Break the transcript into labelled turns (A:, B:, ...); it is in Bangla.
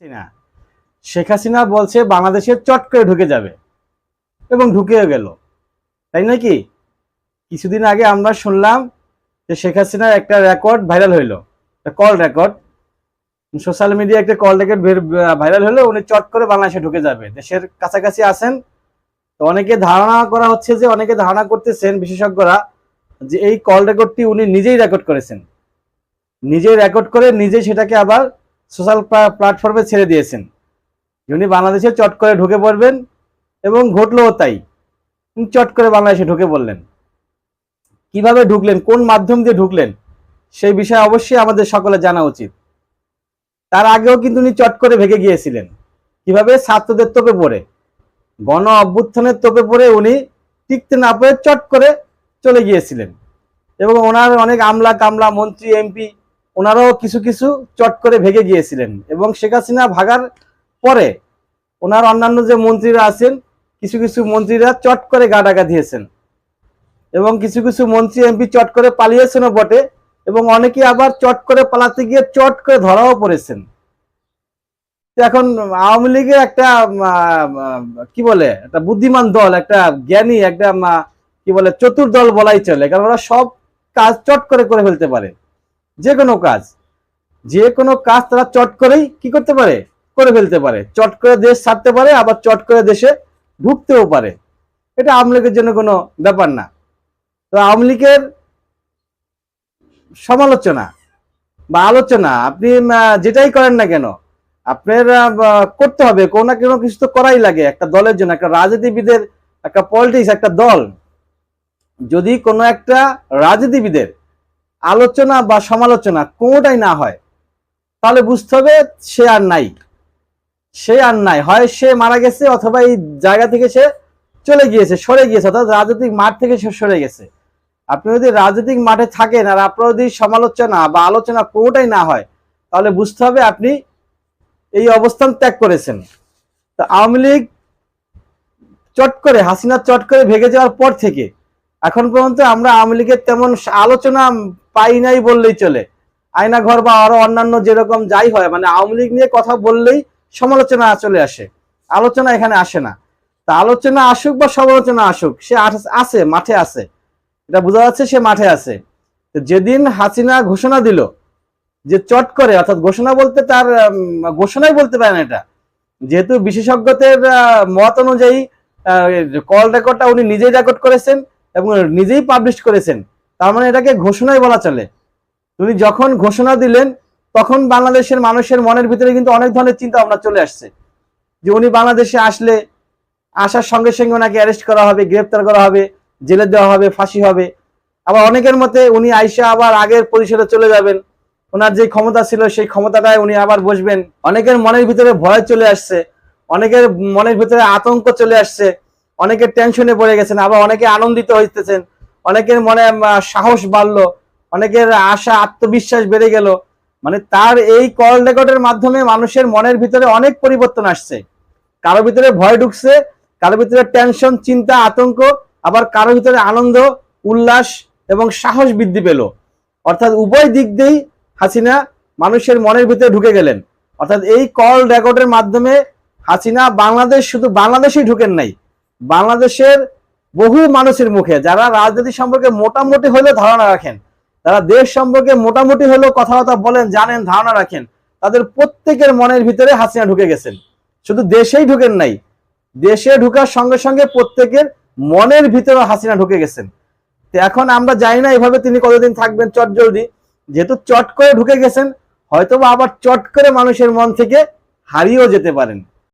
A: হাসিনা। শেখ হাসিনা বলছে বাংলাদেশে চট করে ঢুকে যাবে এবং ঢুকেও গেল। তাই নাকি কিছুদিন আগে আমরা শুনলাম যে শেখ হাসিনার একটা রেকর্ড ভাইরাল হইল। কল রেকর্ড সোশ্যাল মিডিয়া একটা কল রেকর্ড ভাইরাল হলো উনি চট করে বাংলাদেশে ঢুকে যাবে। দেশের কাছাকাছি আছেন। তো অনেকে ধারণা করা হচ্ছে যে, অনেকে ধারণা করতেছেন বিশেষজ্ঞরা যে এই কল রেকর্ডটি উনি নিজেই রেকর্ড করেছেন। নিজেই রেকর্ড করে নিজেই সেটাকে আবার সোশ্যাল প্ল্যাটফর্মে ছেড়ে দিয়েছেন। উনি বাংলাদেশে চট করে ঢুকে পড়বেন এবং ঘটলোও তাই। উনি চট করে বাংলাদেশে ঢুকে পড়লেন। কীভাবে ঢুকলেন, কোন মাধ্যম দিয়ে ঢুকলেন, সেই বিষয়ে অবশ্যই আমাদের সকলে জানা উচিত। তার আগেও কিন্তু উনি চট করে ভেগে গিয়েছিলেন। কীভাবে ছাত্রদের তোপে পড়ে, গণ অভ্যুত্থানের তোপে পড়ে উনি টিকতে না পেরে চট করে চলে গিয়েছিলেন। এবং ওনার অনেক আমলা কামলা মন্ত্রী, এমপি ওনারাও কিছু কিছু চট করে ভেগে গিয়েছিলেন এবং শেখ হাসিনা ভাগার পরে ওনার অন্যান্য যে মন্ত্রীরা আছেন, কিছু কিছু মন্ত্রীরা চট করে গা ডাকা দিয়েছেন এবং কিছু কিছু মন্ত্রী এমপি চট করে পালিয়েছেনও বটে এবং অনেকে আবার চট করে পালাতে গিয়ে চট করে ধরাও পড়েছেন। এখন আওয়ামী লীগের একটা কি বলে, একটা বুদ্ধিমান দল, একটা জ্ঞানী, একটা কি বলে, চতুর দল বলাই চলে, কারণ ওরা সব কাজ চট করে করে ফেলতে পারে। যে কোনো কাজ, যে কোনো কাজ তারা চট করেই কি করতে পারে? করে ফেলতে পারে। চট করে দেশ ছাড়তে পারে, আবার চট করে দেশে ঢুকতেও পারে। এটা আওয়ামী জন্য কোনো ব্যাপার না। তো আওয়ামী সমালোচনা বা আলোচনা, আপনি যেটাই করেন না কেন, আপনার করতে হবে। কোনো না কোনো কিছু তো করাই লাগে। একটা দলের জন্য, একটা রাজনীতিবিদের, একটা পলিটিক্স একটা দল। যদি কোনো একটা রাজনীতিবিদের আলোচনা বা সমালোচনা কোনোটাই না হয়, তাহলে বুঝতে হবে সে আর নাই। সে আর নাই। হয় সে মারা গেছে অথবা এই জায়গা থেকে সে চলে গিয়েছে, সরে গিয়েছে, অর্থাৎ রাজনৈতিক মাঠ থেকে সে সরে গেছে। আপনি যদি রাজনৈতিক মাঠে থাকেন আর আপনার যদি সমালোচনা বা আলোচনা কোনোটাই না হয়, তাহলে বুঝতে হবে আপনি এই অবস্থান ত্যাগ করেছেন। তো আওয়ামী লীগ চট করে, হাসিনা চট করে ভেঙে যাওয়ার পর থেকে, এখন পর্যন্ত আমরা আওয়ামী লীগের তেমন আলোচনা পাই নাই বললেই চলে। আয়না ঘর বা আরও অন্যান্য যেরকম যাই হয় মানে আওয়ামী লীগ নিয়ে কথা বললেই সমালোচনা চলে আসে। আলোচনা এখানে আসে না। তা আলোচনা আসুক বা সমালোচনা আসুক, সে আছে, মাঠে আছে। এটা বোঝা যাচ্ছে সে মাঠে আছে। যেদিন হাসিনা ঘোষণা দিল যে চট করে, অর্থাৎ ঘোষণা বলতে তার ঘোষণাই বলতে পারে না এটা। যেহেতু বিশেষজ্ঞদের মত অনুযায়ী কল রেকর্ডটা উনি নিজেই রেকর্ড করেছেন এবং নিজেই পাবলিশ করেছেন। তার মানে এটাকে ঘোষণাই বলা চলে। উনি যখন ঘোষণা দিলেন, তখন বাংলাদেশের মানুষের মনের ভিতরে কিন্তু অনেক ধরনের চিন্তা ভাবনা চলে আসছে। যে উনি বাংলাদেশে আসলে আসার সঙ্গে সঙ্গে ওনাকে অ্যারেস্ট করা হবে, গ্রেপ্তার করা হবে, জেলে দেওয়া হবে, ফাঁসি হবে। আবার অনেকের মতে উনি আইসা আবার আগের পরিসরে চলে যাবেন। ওনার যে ক্ষমতা ছিল, সেই ক্ষমতাটায় উনি আবার বসবেন। অনেকের মনের ভিতরে ভয় চলে আসছে। অনেকের মনের ভিতরে আতঙ্ক চলে আসছে। অনেকের টেনশনে পড়ে গেছেন, আবার অনেকে আনন্দিত হইতেছেন। অনেকের মনে সাহস বাড়লো, অনেকের আশা, আত্মবিশ্বাস বেড়ে গেল। মানে তার এই কল রেকর্ডের মাধ্যমে মানুষের মনের ভিতরে অনেক পরিবর্তন আসছে। কারও ভিতরে ভয় ঢুকছে, কারও ভিতরে টেনশন চিন্তা, আতঙ্ক, আবার কারও ভিতরে আনন্দ, উল্লাস এবং সাহস বৃদ্ধি পেল। অর্থাৎ উভয় দিক দিয়েই হাসিনা মানুষের মনের ভিতরে ঢুকে গেলেন। অর্থাৎ এই কল রেকর্ডের মাধ্যমে হাসিনা বাংলাদেশ শুধু বাংলাদেশেই ঢুকেন নাই, বাংলাদেশের বহু মানুষের মুখে, যারা রাজনীতি সম্পর্কে মোটামুটি হলেও ধারণা রাখেন তারা দেশ সম্পর্কে মোটামুটি হলেও কথাবার্তা বলেন, জানেন, ধারণা রাখেন, তাদের প্রত্যেকের মনের ভিতরে হাসিনা ঢুকে গেছেন। শুধু দেশেই ঢুকেন নাই, দেশে ঢুকার সঙ্গে সঙ্গে প্রত্যেকের মনের ভিতরে হাসিনা ঢুকে গেছেন। তো এখন আমরা জানি না এভাবে তিনি কতদিন থাকবেন চট জলদি। যেহেতু চট করে ঢুকে গেছেন, হয়তোবা আবার চট করে মানুষের মন থেকে হারিয়েও যেতে পারেন।